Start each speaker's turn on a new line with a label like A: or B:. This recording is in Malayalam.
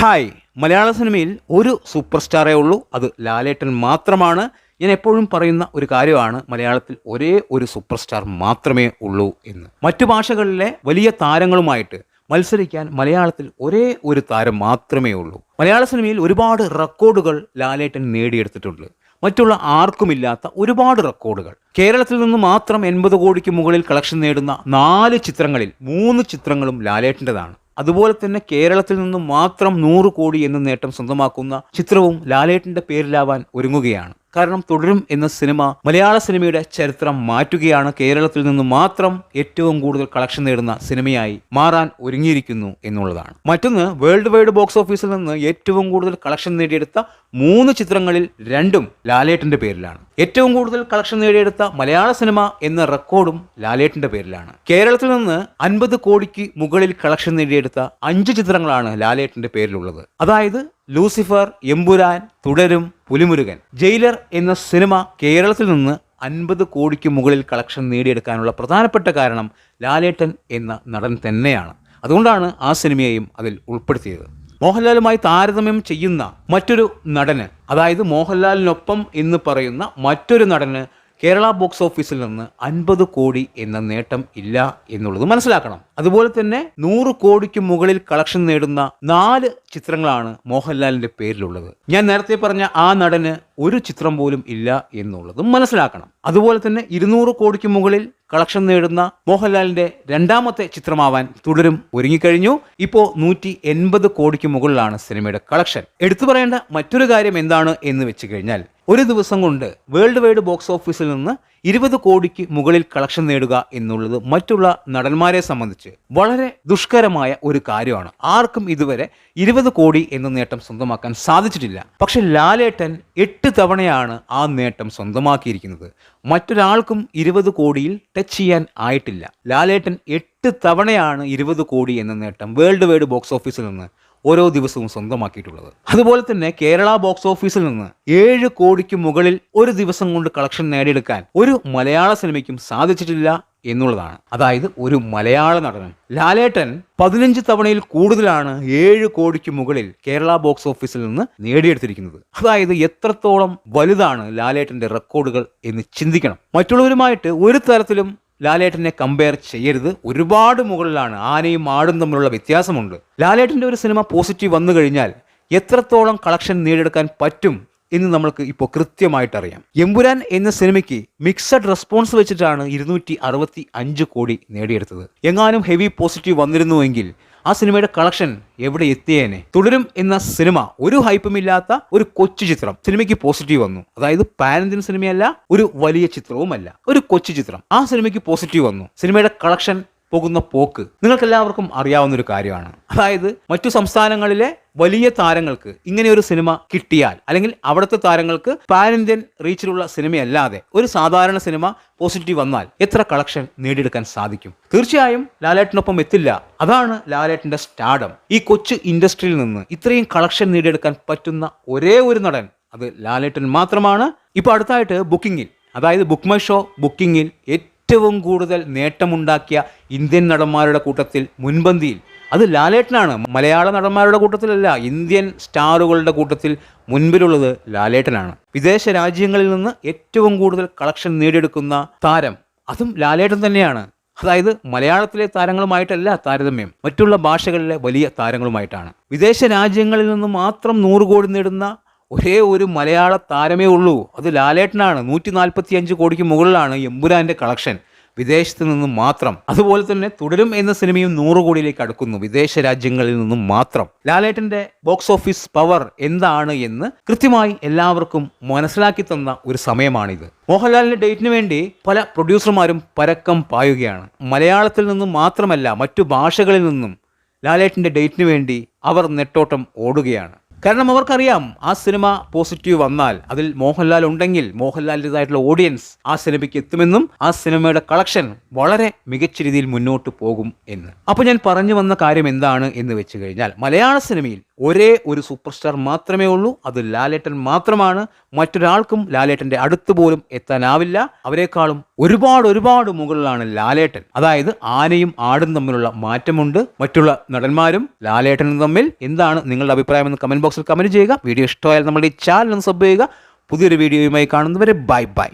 A: ഹായ്. മലയാള സിനിമയിൽ ഒരു സൂപ്പർ സ്റ്റാറേ ഉള്ളൂ. അത് ലാലേട്ടൻ മാത്രമാണ്. ഞാൻ എപ്പോഴും പറയുന്ന ഒരു കാര്യമാണ് മലയാളത്തിൽ ഒരേ ഒരു സൂപ്പർ സ്റ്റാർ മാത്രമേ ഉള്ളൂ എന്ന്. മറ്റു ഭാഷകളിലെ വലിയ താരങ്ങളുമായിട്ട് മത്സരിക്കാൻ മലയാളത്തിൽ ഒരേ ഒരു താരം മാത്രമേ ഉള്ളൂ. മലയാള സിനിമയിൽ ഒരുപാട് റെക്കോർഡുകൾ ലാലേട്ടൻ നേടിയെടുത്തിട്ടുണ്ട്. മറ്റുള്ള ആർക്കുമില്ലാത്ത ഒരുപാട് റെക്കോർഡുകൾ. കേരളത്തിൽ നിന്ന് മാത്രം എൺപത് കോടിക്ക് മുകളിൽ കളക്ഷൻ നേടുന്ന നാല് ചിത്രങ്ങളിൽ മൂന്ന് ചിത്രങ്ങളും ലാലേട്ടന്റെതാണ്. അതുപോലെ തന്നെ കേരളത്തിൽ നിന്ന് മാത്രം നൂറ് കോടി എന്ന നേട്ടം സ്വന്തമാക്കുന്ന ചിത്രവും ലാലേട്ടന്റെ പേരിലാവാൻ ഒരുങ്ങുകയാണ്. കാരണം തുടരും എന്ന സിനിമ മലയാള സിനിമയുടെ ചരിത്രം മാറ്റുകയാണ് കേരളത്തിൽ നിന്ന് മാത്രം ഏറ്റവും കൂടുതൽ കളക്ഷൻ നേടുന്ന സിനിമയായി മാറാൻ ഒരുങ്ങിയിരിക്കുന്നു എന്നുള്ളതാണ്. മറ്റൊന്ന് വേൾഡ് വൈഡ് ബോക്സ് ഓഫീസിൽ നിന്ന് ഏറ്റവും കൂടുതൽ കളക്ഷൻ നേടിയെടുത്ത മൂന്ന് ചിത്രങ്ങളിൽ രണ്ടും ലാലേട്ടന്റെ പേരിലാണ്. ഏറ്റവും കൂടുതൽ കളക്ഷൻ നേടിയെടുത്ത മലയാള സിനിമ എന്ന റെക്കോർഡും ലാലേട്ടന്റെ പേരിലാണ്. കേരളത്തിൽ നിന്ന് അൻപത് കോടിക്ക് മുകളിൽ കളക്ഷൻ നേടിയെടുത്ത അഞ്ച് ചിത്രങ്ങളാണ് ലാലേട്ടന്റെ പേരിലുള്ളത്. അതായത് ലൂസിഫർ എമ്പുരാൻ തുടരും പുലിമുരുകൻ. ജയിലർ എന്ന സിനിമ കേരളത്തിൽ നിന്ന് അൻപത് കോടിക്ക് മുകളിൽ കളക്ഷൻ നേടിയെടുക്കാനുള്ള പ്രധാനപ്പെട്ട കാരണം ലാലേട്ടൻ എന്ന നടൻ തന്നെയാണ്. അതുകൊണ്ടാണ് ആ സിനിമയെയും അതിൽ ഉൾപ്പെടുത്തിയത്. മോഹൻലാലുമായി താരതമ്യം ചെയ്യുന്ന മറ്റൊരു നടന് അതായത് മോഹൻലാലിനൊപ്പം എന്ന് പറയുന്ന മറ്റൊരു നടന് കേരള ബോക്സ് ഓഫീസിൽ നിന്ന് അൻപത് കോടി എന്ന നേട്ടം ഇല്ല എന്നുള്ളത് മനസ്സിലാക്കണം. അതുപോലെ തന്നെ നൂറ് കോടിക്ക് മുകളിൽ കളക്ഷൻ നേടുന്ന നാല് ചിത്രങ്ങളാണ് മോഹൻലാലിന്റെ പേരിലുള്ളത്. ഞാൻ നേരത്തെ പറഞ്ഞ ആ നടന് ഒരു ചിത്രം പോലും ഇല്ല എന്നുള്ളതും മനസ്സിലാക്കണം. അതുപോലെ തന്നെ ഇരുന്നൂറ് കോടിക്ക് മുകളിൽ കളക്ഷൻ നേടുന്ന മോഹൻലാലിന്റെ രണ്ടാമത്തെ ചിത്രമാവാൻ തുടരും ഒരുങ്ങിക്കഴിഞ്ഞു. ഇപ്പോൾ നൂറ്റി എൺപത് കോടിക്ക് മുകളിലാണ് സിനിമയുടെ കളക്ഷൻ. എടുത്തു പറയേണ്ട മറ്റൊരു കാര്യം എന്താണ് എന്ന് വെച്ച് കഴിഞ്ഞാൽ ഒരു ദിവസം കൊണ്ട് വേൾഡ് വൈഡ് ബോക്സ് ഓഫീസിൽ നിന്ന് ഇരുപത് കോടിക്ക് മുകളിൽ കളക്ഷൻ നേടുക എന്നുള്ളത് മറ്റുള്ള നടന്മാരെ സംബന്ധിച്ച് വളരെ ദുഷ്കരമായ ഒരു കാര്യമാണ്. ആർക്കും ഇതുവരെ ഇരുപത് കോടി എന്ന നേട്ടം സ്വന്തമാക്കാൻ സാധിച്ചിട്ടില്ല. പക്ഷെ ലാലേട്ടൻ എട്ട് തവണയാണ് ആ നേട്ടം സ്വന്തമാക്കിയിരിക്കുന്നത്. മറ്റൊരാൾക്കും ഇരുപത് കോടിയിൽ ടച്ച് ചെയ്യാൻ ആയിട്ടില്ല. ലാലേട്ടൻ എട്ട് തവണയാണ് ഇരുപത് കോടി എന്ന നേട്ടം വേൾഡ് വൈഡ് ബോക്സ് ഓഫീസിൽ നിന്ന് ഓരോ ദിവസവും സ്വന്തമാക്കിയിട്ടുള്ളത്. അതുപോലെ തന്നെ കേരള ബോക്സ് ഓഫീസിൽ നിന്ന് ഏഴ് കോടിക്ക് മുകളിൽ ഒരു ദിവസം കൊണ്ട് കളക്ഷൻ നേടിയെടുക്കാൻ ഒരു മലയാള സിനിമയ്ക്കും സാധിച്ചിട്ടില്ല എന്നുള്ളതാണ്. അതായത് ഒരു മലയാള നടനും ലാലേട്ടൻ പതിനഞ്ച് തവണയിൽ കൂടുതലാണ് ഏഴ് കോടിക്ക് മുകളിൽ കേരള ബോക്സ് ഓഫീസിൽ നിന്ന് നേടിയെടുത്തിരിക്കുന്നത്. അതായത് എത്രത്തോളം വലുതാണ് ലാലേട്ടന്റെ റെക്കോർഡുകൾ എന്ന് ചിന്തിക്കണം. മറ്റുള്ളവരുമായിട്ട് ഒരു തരത്തിലും ലാലേട്ടനെ കമ്പയർ ചെയ്യരുത്. ഒരുപാട് മുകളിലാണ്. ആനയും ആടും തമ്മിലുള്ള വ്യത്യാസമുണ്ട്. ലാലേട്ടന്റെ ഒരു സിനിമ പോസിറ്റീവ് വന്നു കഴിഞ്ഞാൽ എത്രത്തോളം കളക്ഷൻ നേടിയെടുക്കാൻ പറ്റും എന്ന് നമ്മൾക്ക് ഇപ്പോൾ കൃത്യമായിട്ടറിയാം. എമ്പുരാൻ എന്ന സിനിമയ്ക്ക് മിക്സഡ് റെസ്പോൺസ് വെച്ചിട്ടാണ് ഇരുന്നൂറ്റി അറുപത്തി അഞ്ച് കോടി നേടിയെടുത്തത്. എങ്ങാനും ഹെവി പോസിറ്റീവ് വന്നിരുന്നുവെങ്കിൽ ആ സിനിമയുടെ കളക്ഷൻ എവിടെ എത്തിയേനെ? തുടരും എന്ന സിനിമ. ഒരു ഹൈപ്പുമില്ലാത്ത ഒരു കൊച്ചു ചിത്രം സിനിമയ്ക്ക് പോസിറ്റീവ് വന്നു. അതായത് ഇന്ത്യൻ സിനിമയല്ല ഒരു വലിയ ചിത്രവുമല്ല. ഒരു കൊച്ചു ചിത്രം ആ സിനിമയ്ക്ക് പോസിറ്റീവ് വന്നു. സിനിമയുടെ കളക്ഷൻ പോകുന്ന പോക്ക് നിങ്ങൾക്കെല്ലാവർക്കും അറിയാവുന്ന ഒരു കാര്യമാണ്. അതായത് മറ്റു സംസ്ഥാനങ്ങളിലെ വലിയ താരങ്ങൾക്ക് ഇങ്ങനെ ഒരു സിനിമ കിട്ടിയാൽ അല്ലെങ്കിൽ അവിടുത്തെ താരങ്ങൾക്ക് പാൻ ഇന്ത്യൻ റീച്ചിലുള്ള സിനിമയല്ലാതെ ഒരു സാധാരണ സിനിമ പോസിറ്റീവ് വന്നാൽ എത്ര കളക്ഷൻ നേടിയെടുക്കാൻ സാധിക്കും? തീർച്ചയായും ലാലേട്ടനൊപ്പം എത്തില്ല. അതാണ് ലാലേട്ടന്റെ സ്റ്റാഡം ഈ കൊച്ചു ഇൻഡസ്ട്രിയിൽ നിന്ന് ഇത്രയും കളക്ഷൻ നേടിയെടുക്കാൻ പറ്റുന്ന ഒരേ ഒരു നടൻ അത് ലാലേട്ടൻ മാത്രമാണ്. ഇപ്പോൾ അടുത്തായിട്ട് ബുക്കിങ്ങിൽ അതായത് ബുക്ക് മൈ ഷോ ബുക്കിങ്ങിൽ ഏറ്റവും കൂടുതൽ നേട്ടമുണ്ടാക്കിയ ഇന്ത്യൻ നടന്മാരുടെ കൂട്ടത്തിൽ മുൻപന്തിയിൽ. അത് ലാലേട്ടനാണ്. മലയാള നടന്മാരുടെ കൂട്ടത്തിലല്ല ഇന്ത്യൻ സ്റ്റാറുകളുടെ കൂട്ടത്തിൽ മുൻപിലുള്ളത് ലാലേട്ടനാണ്. വിദേശ രാജ്യങ്ങളിൽ നിന്ന് ഏറ്റവും കൂടുതൽ കളക്ഷൻ നേടിയെടുക്കുന്ന താരം അതും ലാലേട്ടൻ തന്നെയാണ്. അതായത് മലയാളത്തിലെ താരങ്ങളുമായിട്ടല്ല താരതമ്യം മറ്റുള്ള ഭാഷകളിലെ വലിയ താരങ്ങളുമായിട്ടാണ്. വിദേശ രാജ്യങ്ങളിൽ നിന്ന് മാത്രം നൂറ് കോടി നേടുന്ന ഒരേ ഒരു മലയാള താരമേ ഉള്ളൂ. അത് ലാലേട്ടനാണ്. നൂറ്റി നാൽപ്പത്തി അഞ്ച് കോടിക്ക് മുകളിലാണ് എമ്പുരാന്റെ കളക്ഷൻ. വിദേശത്ത് നിന്നും മാത്രം. അതുപോലെ തന്നെ തുടരും എന്ന സിനിമയും നൂറ് കോടിയിലേക്ക് അടുക്കുന്നു. വിദേശ രാജ്യങ്ങളിൽ നിന്നും മാത്രം. ലാലേട്ടന്റെ ബോക്സ് ഓഫീസ് പവർ എന്താണ് എന്ന് കൃത്യമായി എല്ലാവർക്കും മനസ്സിലാക്കി തന്ന ഒരു സമയമാണിത്. മോഹൻലാലിന്റെ ഡേറ്റിന് വേണ്ടി പല പ്രൊഡ്യൂസർമാരും പരക്കം പായുകയാണ്. മലയാളത്തിൽ നിന്നും മാത്രമല്ല മറ്റു ഭാഷകളിൽ നിന്നും ലാലേട്ടന്റെ ഡേറ്റിന് വേണ്ടി അവർ നെട്ടോട്ടം ഓടുകയാണ്. കാരണം അവർക്കറിയാം ആ സിനിമ പോസിറ്റീവ് വന്നാൽ അതിൽ മോഹൻലാൽ ഉണ്ടെങ്കിൽ മോഹൻലാലിന്റെതായിട്ടുള്ള ഓഡിയൻസ് ആ സിനിമയ്ക്ക് എത്തുമെന്നും ആ സിനിമയുടെ കളക്ഷൻ വളരെ മികച്ച രീതിയിൽ മുന്നോട്ട് പോകും എന്ന്. അപ്പോൾ ഞാൻ പറഞ്ഞു വന്ന കാര്യം എന്താണ് എന്ന് വെച്ച് കഴിഞ്ഞാൽ മലയാള സിനിമയിൽ ഒരേ ഒരു സൂപ്പർ സ്റ്റാർ മാത്രമേ ഉള്ളൂ. അത് ലാലേട്ടൻ മാത്രമാണ്. മറ്റൊരാൾക്കും ലാലേട്ടന്റെ അടുത്ത് പോലും എത്താനാവില്ല. അവരെക്കാളും ഒരുപാട് ഒരുപാട് മുകളിലാണ് ലാലേട്ടൻ. അതായത് ആനയും ആടും തമ്മിലുള്ള മാറ്റമുണ്ട്. മറ്റുള്ള നടന്മാരും ലാലേട്ടനും തമ്മിൽ. എന്താണ് നിങ്ങളുടെ അഭിപ്രായം എന്ന് കമന്റ് ബോക്സിൽ കമന്റ് ചെയ്യുക. വീഡിയോ ഇഷ്ടമായാൽ നമ്മുടെ ഈ ചാനൽ ഒന്ന് സബ് ചെയ്യുക. പുതിയൊരു വീഡിയോയുമായി കാണുന്നവരെ ബൈ ബൈ.